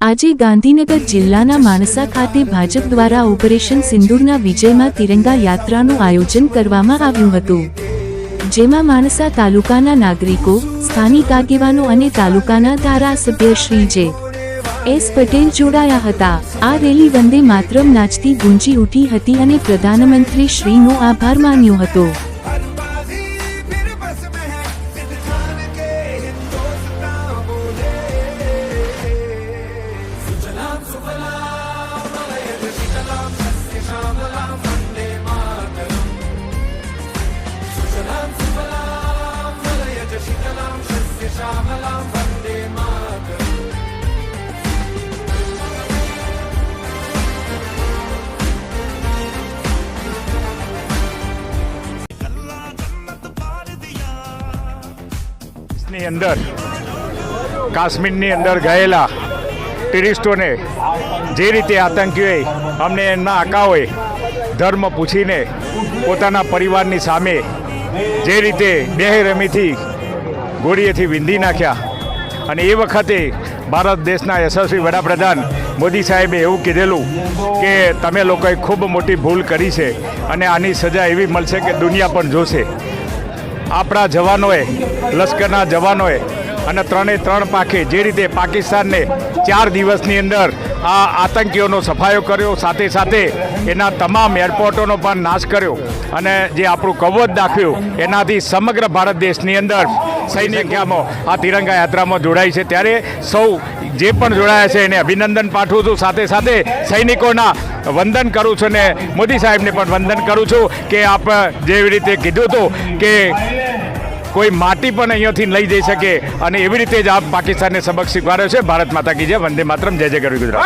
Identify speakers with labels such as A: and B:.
A: આજે ગાંધીનગર જિલ્લાના માણસા ખાતે ભાજપ દ્વારા ઓપરેશન સિંદૂરના વિજયમાં તિરંગા યાત્રાનું આયોજન કરવામાં આવ્યું હતું. જેમાં માણસા તાલુકાના નાગરિકો, સ્થાનિક આગેવાનો અને તાલુકાના ધારાસભ્ય શ્રી જે. એસ. પટેલ જોડાયા હતા. આ રેલી વંદે માતરમ નાચતી ગુંજી ઉઠી હતી અને પ્રધાનમંત્રી શ્રીનો આભાર માન્યો હતો.
B: Shambalam, Vande Mataram. Sushalam, Sufalam, Valayata Shitalam, Shasya Shyamalam, Vande Mataram.
C: ની અંદર કાશ્મીરની અંદર ગયેલા ટુરિસ્ટોને જે રીતે આતંકીઓએ અમને એમના આકાઓએ ધર્મ પૂછીને પોતાના પરિવારની સામે જે રીતે બેરમીથી ગોળીએથી વિંધી નાખ્યા. અને એ વખતે ભારત દેશના યશસ્વી વડાપ્રધાન મોદી સાહેબે એવું કીધેલું કે તમે લોકોએ ખૂબ મોટી ભૂલ કરી છે અને આની સજા એવી મળશે કે દુનિયા પણ જોશે. આપણા જવાનોએ, લશ્કરના જવાનોએ અને ત્રણે ત્રણ પાખે જે રીતે પાકિસ્તાનને ચાર દિવસની અંદર આ આતંકીઓનો સફાયો કર્યો, સાથે સાથે એના તમામ એરપોર્ટોનો પણ નાશ કર્યો અને જે આપણું કવચ દાખ્યું, એનાથી સમગ્ર ભારત દેશની અંદર સૈનિકામાં આ તિરંગા યાત્રામાં જોડાય છે. ત્યારે સૌ જે પણ જોડાયા છે, એને અભિનંદન પાઠવું છું. સાથે સાથે સૈનિકોના વંદન કરું છું ને મોદી સાહેબને પણ વંદન કરું છું કે આપ જેવી રીતે કીધું હતું કે કોઈ માટી પણ અહીંયાથી લઈ જઈ શકે અને એવી રીતે જ આપ પાકિસ્તાનને સબક શીખવાડ્યો છે. ભારત માતા કી જય, વંદે માતરમ, જય જય ગરવી ગુજરાત.